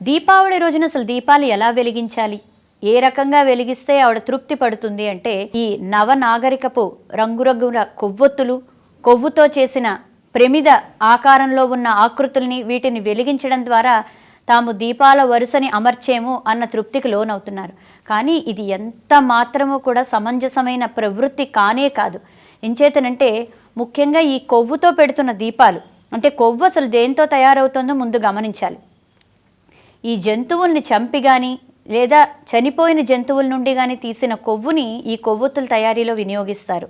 దీపావళి రోజున అసలు దీపాలు ఎలా వెలిగించాలి? ఏ రకంగా వెలిగిస్తే ఆవిడ తృప్తి పడుతుంది అంటే ఈ నవనాగరికపు రంగురంగుల కొవ్వొత్తులు కొవ్వుతో చేసిన ప్రమిద ఆకారంలో ఉన్న ఆకృతుల్ని వీటిని వెలిగించడం ద్వారా తాము దీపాల వరుసని అమర్చేము అన్న తృప్తికి లోనవుతున్నారు. కానీ ఇది ఎంత మాత్రమూ కూడా సమంజసమైన ప్రవృత్తి కానే కాదు. ఎంచేతనంటే ముఖ్యంగా ఈ కొవ్వుతో పెడుతున్న దీపాలు అంటే కొవ్వు అసలు దేంతో తయారవుతుందో ముందు గమనించాలి. ఈ జంతువుల్ని చంపి కానీ లేదా చనిపోయిన జంతువుల నుండి కానీ తీసిన కొవ్వుని ఈ కొవ్వొత్తుల తయారీలో వినియోగిస్తారు.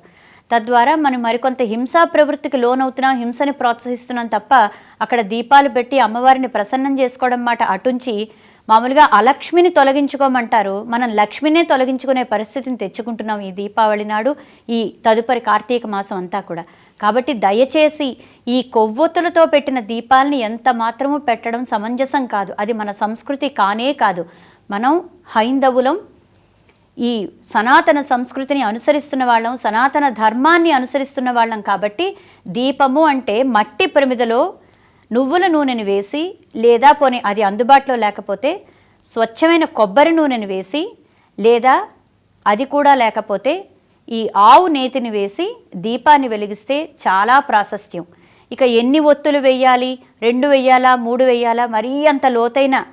తద్వారా మనం మరికొంత హింసా ప్రవృత్తికి లోనవుతున్నాం హింసని ప్రోత్సహిస్తున్నాం తప్ప అక్కడ దీపాలు పెట్టి అమ్మవారిని ప్రసన్నం చేసుకోవడం మాట అటుంచి మామూలుగా అలక్ష్మిని తొలగించుకోమంటారు. మనం లక్ష్మినే తొలగించుకునే పరిస్థితిని తెచ్చుకుంటున్నాం ఈ దీపావళి నాడు ఈ తదుపరి కార్తీక మాసం అంతా కూడా. కాబట్టి దయచేసి ఈ కొవ్వొత్తులతో పెట్టిన దీపాలని ఎంత మాత్రము పెట్టడం సమంజసం కాదు. అది మన సంస్కృతి కానే కాదు. మనం హైందవులం ఈ సనాతన సంస్కృతిని అనుసరిస్తున్న వాళ్ళం సనాతన ధర్మాన్ని అనుసరిస్తున్న వాళ్ళం కాబట్టి దీపము అంటే మట్టి ప్రమిదలో నువ్వుల నూనెను వేసి లేదా పోనీ అది అందుబాటులో లేకపోతే స్వచ్ఛమైన కొబ్బరి నూనెను వేసి లేదా అది కూడా లేకపోతే ఈ ఆవు నేతిని వేసి దీపాన్ని వెలిగిస్తే చాలా ప్రాశస్త్యం. ఇక ఎన్ని ఒత్తులు వెయ్యాలి? రెండు వెయ్యాలా? మూడు వెయ్యాలా? మరీ అంత లోతైన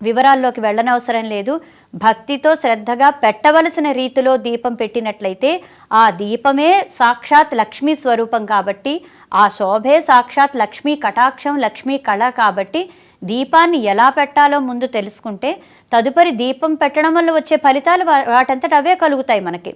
వివరాల్లోకి వెళ్ళనవసరం లేదు. భక్తితో శ్రద్ధగా పెట్టవలసిన రీతిలో దీపం పెట్టినట్లయితే ఆ దీపమే సాక్షాత్ లక్ష్మీ స్వరూపం కాబట్టి ఆ శోభే సాక్షాత్ లక్ష్మీ కటాక్షం లక్ష్మీ కళ కాబట్టి దీపాన్ని ఎలా పెట్టాలో ముందు తెలుసుకుంటే తదుపరి దీపం పెట్టడం వల్ల వచ్చే ఫలితాలు వాటంతట అవే కలుగుతాయి మనకి.